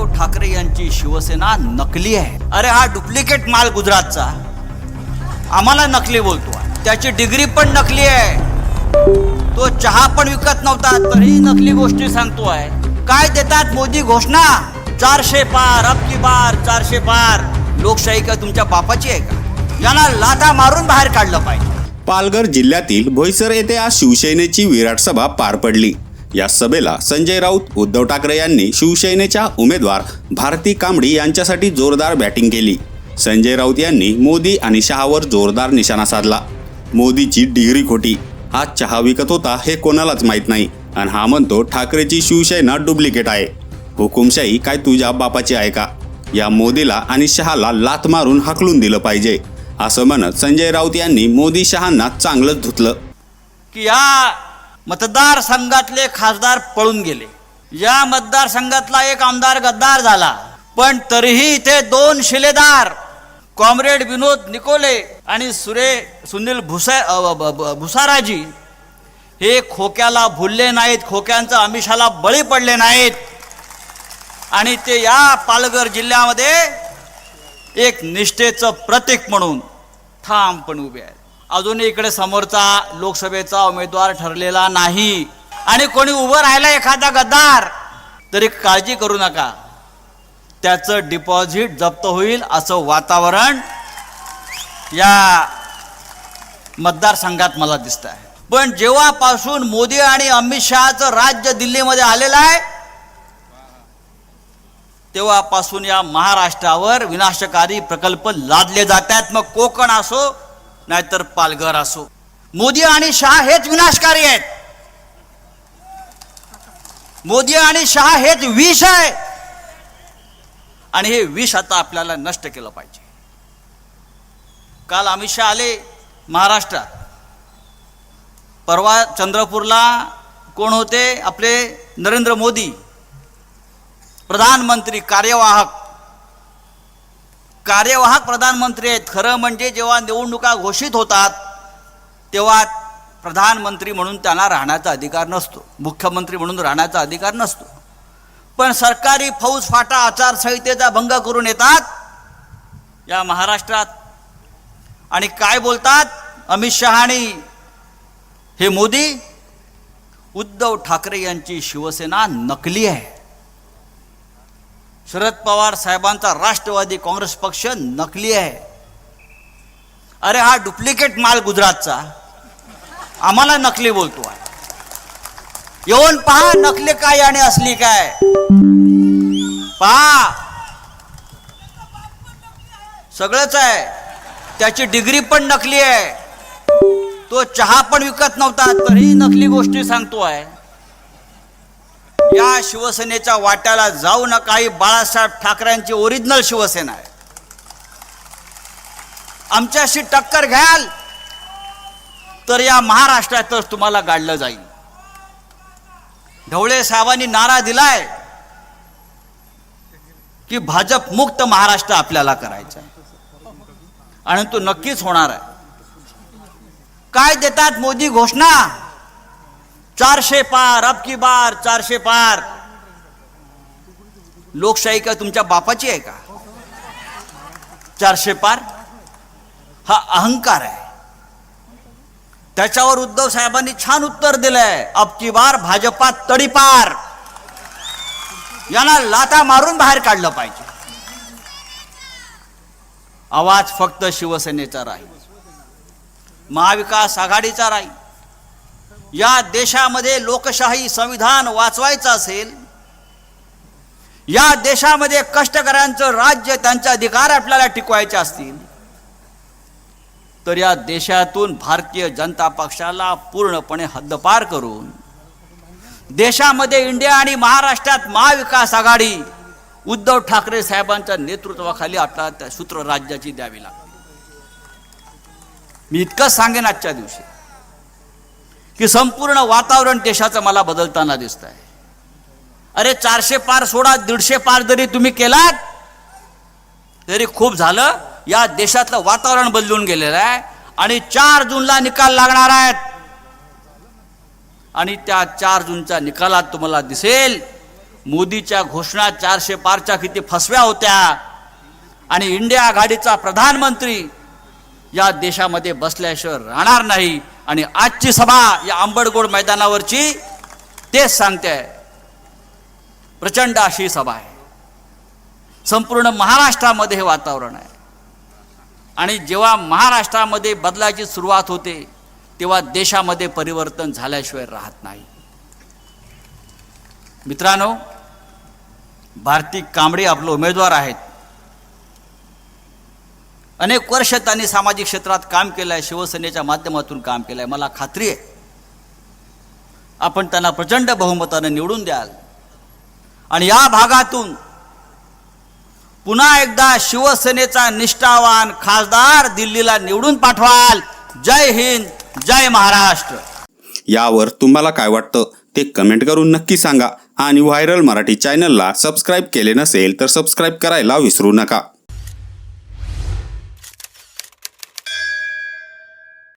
उद्धव ठाकरे यांची शिवसेना नकली आहे. अरे हा डुप्लिकेट माल गुजरातचा. आम्हाला नकली बोलतो. त्याची डिग्री पण नकली आहे. तो चहा पण विकत नव्हता तरी नकली गोष्टी सांगतो आहे. काय देतात मोदी घोषणा? चारशे पार अब की बार चारशे पार. लोकशाही का तुमच्या बापाची आहे का? यांना लाथा मारून बाहेर काढलं पाहिजे. पालघर जिल्ह्यातील भोईसर येथे आज शिवसेनेची विराट सभा पार पडली. या सभेला संजय राऊत उद्धव ठाकरे यांनी शिवसेनेच्या उमेदवार भारती कांबडी यांच्यासाठी जोरदार बॅटिंग केली. संजय राऊत यांनी मोदी आणि शहावर जोरदार निशाणा साधला. मोदीची डिग्री खोटी. हा चहा विकत होता हे कोणालाच माहीत नाही. आणि हा म्हणतो ठाकरेची शिवसेना डुप्लिकेट आहे. हुकुमशाही काय तुझ्या बापाची आहे का? या मोदीला आणि शहाला लात मारून हाकलून दिलं पाहिजे. असं म्हणत संजय राऊत यांनी मोदी शहांना चांगलंच धुतलं. की या मतदारसंघातले खासदार पळून गेले. या मतदारसंघातला एक आमदार गद्दार झाला. पण तरीही इथे दोन शिलेदार कॉम्रेड विनोद निकोले आणि सुरे सुनील भुसा भुसाराजी हे खोक्याला भुलले नाहीत खोक्यांचं आमिषाला बळी पडले नाहीत. आणि ते या पालघर जिल्ह्यामध्ये एक निष्ठेचं प्रतीक म्हणून ठामपणे उभे आहेत. अजूनही इकडे समोरचा लोकसभेचा उमेदवार ठरलेला नाही. आणि कोणी उभं राहिला एखादा गद्दार तरी काळजी करू नका. त्याचं डिपॉझिट जप्त होईल असं वातावरण या मतदारसंघात मला दिसत आहे पण जेव्हापासून मोदी आणि अमित शहाचं राज्य दिल्लीमध्ये आलेलं आहे तेव्हापासून या महाराष्ट्रावर विनाशकारी प्रकल्प लादले जातात. मग कोकण असो नाहीतर पालघर असो. मोदी आणि शहा हेच विनाशकारी आहेत. मोदी आणि शहा हेच विष आहे. आणि हे विष आता आपल्याला नष्ट केलं पाहिजे. काल अमित शहा आले महाराष्ट्रात. परवा चंद्रपूरला कोण होते? आपले नरेंद्र मोदी. प्रधानमंत्री कार्यवाहक. कार्यवाहक प्रधानमंत्री आहेत. खरं म्हणजे जेव्हा निवडणुका घोषित होतात तेव्हा प्रधानमंत्री म्हणून त्यांना राहण्याचा अधिकार नसतो. मुख्यमंत्री म्हणून राहण्याचा अधिकार नसतो. पण सरकारी फौज फाटा आचारसंहितेचा भंग करून येतात. या महाराष्ट्रात. आणि काय बोलतात? अमित शहा आणि हे मोदी? उद्धव ठाकरे यांची शिवसेना नकली आहे. शरद पवार साहेबांचा राष्ट्रवादी काँग्रेस पक्ष नकली आहे. अरे हा डुप्लिकेट माल गुजरातचा. आम्हाला नकली बोलतो आहे येऊन पहा नकली काय आणि असली काय. पहा. सगळंच आहे. त्याची डिग्री पण नकली आहे. तो चहा पण विकत नव्हता तरी नकली गोष्टी सांगतो आहे. या शिवसेनेच्या वाट्याला जाऊ नका. ही बाळासाहेब ठाकरेंची ओरिजिनल शिवसेना आहे. आमच्याशी टक्कर घ्याल तर या महाराष्ट्रातच तुम्हाला गाडलं जाईल. ढवळे साहेबांनी नारा दिलाय की भाजप मुक्त महाराष्ट्र आपल्याला करायचा आहे आणि तो नक्कीच होणार आहे. काय देतात मोदी घोषणा? चारशे पार अबकी बार चारशे पार. लोकशाही का तुमच्या बापाची आहे का? चारशे पार? हा अहंकार आहे. त्याच्यावर उद्धव साहेबांनी छान उत्तर दिलंय. अबकी बार भाजपा तडीपार. यांना लाता मारून बाहेर काढलं पाहिजे. आवाज फक्त शिवसेनेचा राहील. महाविकास आघाडीचा राहील. या देशामध्ये लोकशाही संविधान वाचवायचं असेल या देशामध्ये कष्टकऱ्यांचं राज्य त्यांचे अधिकार आपल्याला टिकवायचे असतील तर या देशातून भारतीय जनता पक्षाला पूर्णपणे हद्दपार करून देशामध्ये इंडिया आणि महाराष्ट्रात महाविकास आघाडी उद्धव ठाकरे साहेबांच्या नेतृत्वाखाली आपल्याला त्या सूत्र राज्याची द्यावी लागते. मी इतकंच सांगेन आजच्या दिवशी. की संपूर्ण वातावरण देशाचं मला बदलताना दिसत आहे अरे चारशे पार सोडा दीडशे पार जरी तुम्ही केलात तरी खूप झालं. या देशातलं वातावरण बदलून गेलेलं आहे आणि चार जूनला निकाल लागणार आहेत. आणि त्या चार जूनच्या निकालात तुम्हाला दिसेल मोदीच्या घोषणा चारशे पारच्या किती फसव्या होत्या. आणि इंडिया आघाडीचा प्रधानमंत्री या देशामध्ये बसल्याशिवाय राहणार नाही. आणि आजची सभा या आंबडगोड मैदानावरची तेच सांगते. प्रचंड अशी सभा आहे. संपूर्ण महाराष्ट्रामध्ये हे वातावरण आहे. आणि जेव्हा महाराष्ट्रामध्ये बदलाची सुरुवात होते तेव्हा देशामध्ये परिवर्तन झाल्याशिवाय राहत नाही. मित्रांनो भारती कांबळे आपले उमेदवार आहेत. अनेक वर्ष त्यांनी सामाजिक क्षेत्रात काम केलं आहे शिवसेनेच्या माध्यमातून काम केलं आहे मला खात्री आहे. आपण त्यांना प्रचंड बहुमतानं निवडून द्याल. आणि या भागातून पुन्हा एकदा शिवसेनेचा निष्ठावान खासदार दिल्लीला निवडून पाठवाल. जय हिंद जय महाराष्ट्र. यावर तुम्हाला काय वाटतं? ते कमेंट करून नक्की सांगा. आणि व्हायरल मराठी चॅनलला सबस्क्राईब केले नसेल तर सबस्क्राईब करायला विसरू नका.